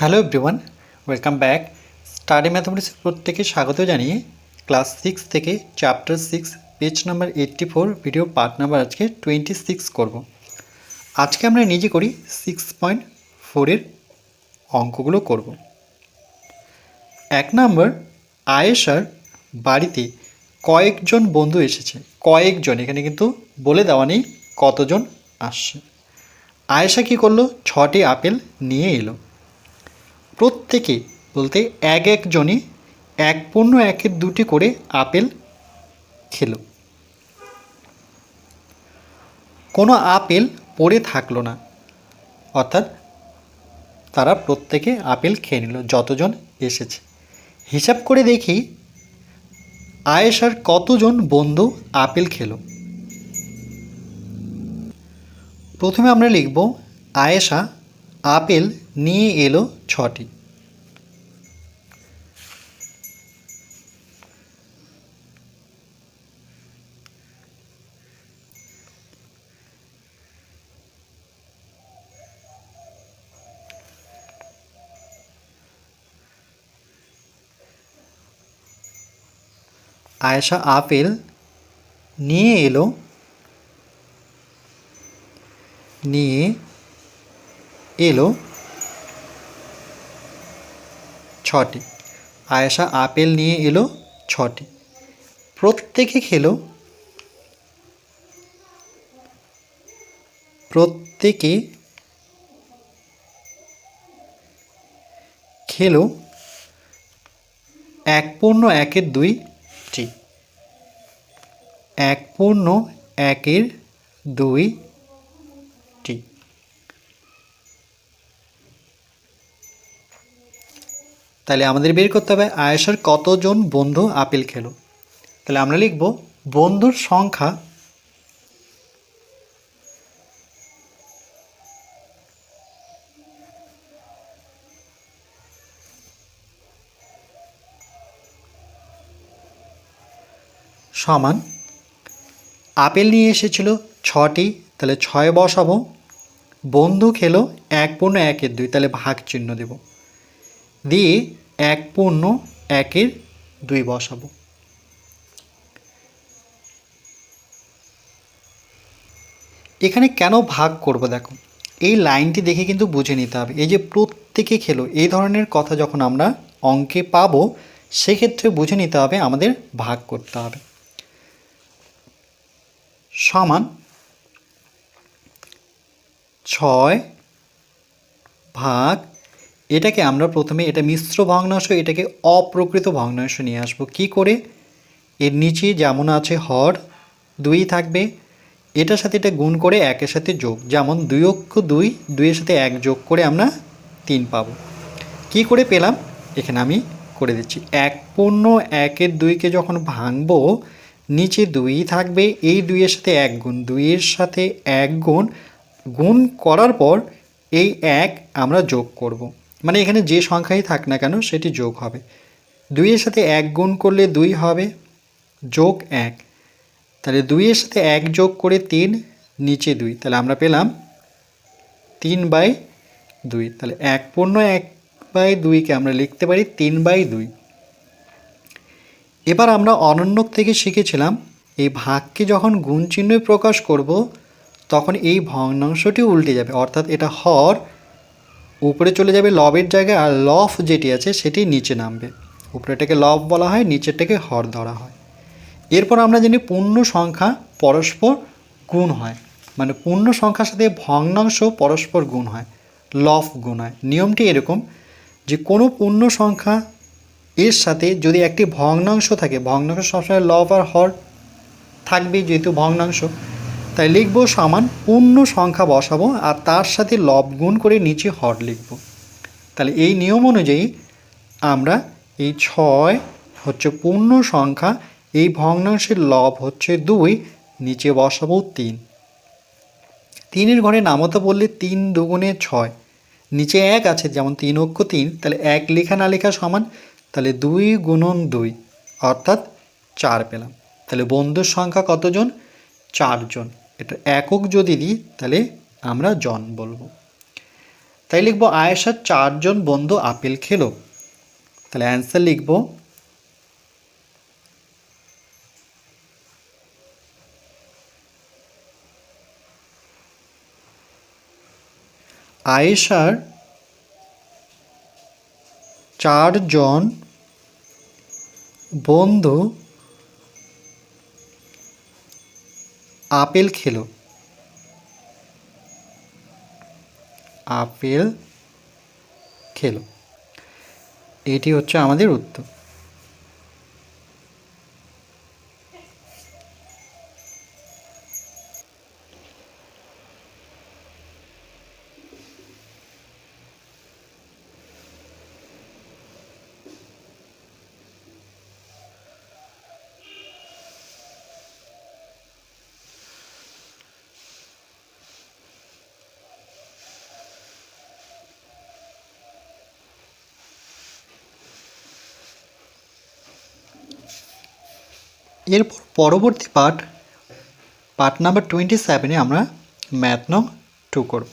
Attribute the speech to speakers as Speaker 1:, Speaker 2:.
Speaker 1: Hello everyone welcome back study mathematics প্রত্যেকে স্বাগত জানিয়ে ক্লাস সিক্স থেকে chapter six page number eighty four video part number আজকে twenty six করব। আজকে আমরা নিজে করি সিক্স পয়েন্ট ফোরের অঙ্কগুলো করব। এক নম্বর আয়েশার বাড়িতে কয়েকজন বন্ধু এসেছে। কয়েকজন, এখানে কিন্তু বলে দেওয়া নেই কতজন আসছে। আয়েশা কী করল? ছটি আপেল নিয়ে এলো। প্রত্যেকে বলতে এক একজনই এক পণ্য একের দুটি করে আপেল খেলো। কোনো আপেল পড়ে থাকল না। অর্থাৎ তারা প্রত্যেকে আপেল খেয়ে নিল, যতজন এসেছে। হিসাব করে দেখি, আয়েশার কতজন বন্ধু আপেল খেলো? প্রথমে আমরা লিখব, আয়েশা আপেল নিয়ে এলো ছটি। আয়েশা আপেল নিয়ে এলো নিয়ে এলো ছটি। আয়েশা আপেল নিয়ে এলো ছটি। প্রত্যেকে খেলো প্রত্যেকে খেলো এক পূর্ণ একের দুইটি এক পূর্ণ একের দুইটি তাহলে আমাদের বের করতে হবে আয়েশার কতজন বন্ধু আপেল খেলো। তাহলে আমরা লিখব বন্ধুর সংখ্যা সমান আপেল নিয়ে এসেছিল ছটি, তাহলে ছয় বসাবো। বন্ধু খেলো এক পূর্ণ একের দুই, তাহলে ভাগ চিহ্ন দেব। দিয়ে এক পূর্ণ, একের দুই বসাবো। এখানে কেন ভাগ করব দেখো? এই লাইনটি দেখে কিন্তু বুঝে নিতে হবে। এই যে প্রত্যেকে খেলো, এই ধরনের কথা যখন আমরা অঙ্কে পাবো, সেক্ষেত্রে বুঝে নিতে হবে, আমাদের ভাগ করতে হবে। সমান ছয় ভাগ এটাকে আমরা প্রথমে এটা মিশ্র ভগ্নাংশ, এটাকে অপ্রকৃত ভগ্নাংশ নিয়ে আসব। কি করে? এর নিচে যেমন আছে হর, দুই থাকবে। এটার সাথে এটা গুণ করে একের সাথে যোগ। যেমন দুই অক্ষ দুই, দুইয়ের সাথে এক যোগ করে আমরা তিন পাবো। কি করে পেলাম? এখানে আমি করে দিচ্ছি। এক পূর্ণ একের দুইকে যখন ভাঙবো, নিচে দুই থাকবে, এই দুইয়ের সাথে এক গুণ। দুইয়ের সাথে এক গুণ গুণ করার পর এই এক আমরা যোগ করব। মানে এখানে যে সংখ্যাই থাক না কেন, সেটি যোগ হবে। দুইয়ের সাথে এক গুণ করলে দুই হবে, যোগ এক। তাহলে দুইয়ের সাথে এক যোগ করে তিন, নিচে দুই। তাহলে আমরা পেলাম তিন বাই দুই। তাহলে এক পূর্ণ এক বাই দুইকে আমরা লিখতে পারি তিন বাই দুই। এবার আমরা অনন্যক থেকে শিখেছিলাম, এই ভাগকে যখন গুণ চিহ্নে প্রকাশ করব, তখন এই ভগ্নাংশটি উল্টে যাবে। অর্থাৎ এটা হর উপরে চলে যাবে লবের জায়গায় আর লফ যেটি আছে সেটি নিচে নামবে। উপরেটাকে লব বলা হয়, নিচেরটাকে হর ধরা হয়। এরপর আমরা জানি পূর্ণ সংখ্যা পরস্পর গুণ হয়। মানে পূর্ণ সংখ্যার সাথে ভগ্নাংশ পরস্পর গুণ হয় লফ গুণ হয়। নিয়মটি এরকম যে কোনো পূর্ণ সংখ্যা এর সাথে যদি একটি ভগ্নাংশ থাকে, ভগ্নাংশ সবসময় লব আর হর থাকবে যেহেতু ভগ্নাংশ তাই লিখব সমান পূর্ণ সংখ্যা বসাবো আর তার সাথে লব গুণ করে নিচে হর লিখব। তাহলে এই নিয়ম অনুযায়ী আমরা এই ছয় হচ্ছে পূর্ণ সংখ্যা, এই ভগ্নাংশের লব হচ্ছে দুই, নিচে বসাবো তিন। তিনের ঘরে নামতা বললে তিন দুগুণে ছয়, নিচে এক আছে যেমন তিন অক্ষ তিন, তাহলে এক লেখা না লেখা সমান, তাহলে দুই গুণন দুই, অর্থাৎ চার পেলাম। তাহলে বন্ধুর সংখ্যা কতজন? চারজন। এটা একক যদি দিই, তাহলে আমরা জন বলব। তাই লিখব, আয়েশার চারজন বন্ধু আপেল খেলো। তাহলে অ্যান্সার লিখব, আয়েশার চারজন বন্ধু আপেল খেলো। আপেল খেলো। এটি হচ্ছে আমাদের উত্তর। এরপর পরবর্তী পার্ট পার্ট নাম্বার টোয়েন্টি সেভেনে আমরা ম্যাথ নং টু করব।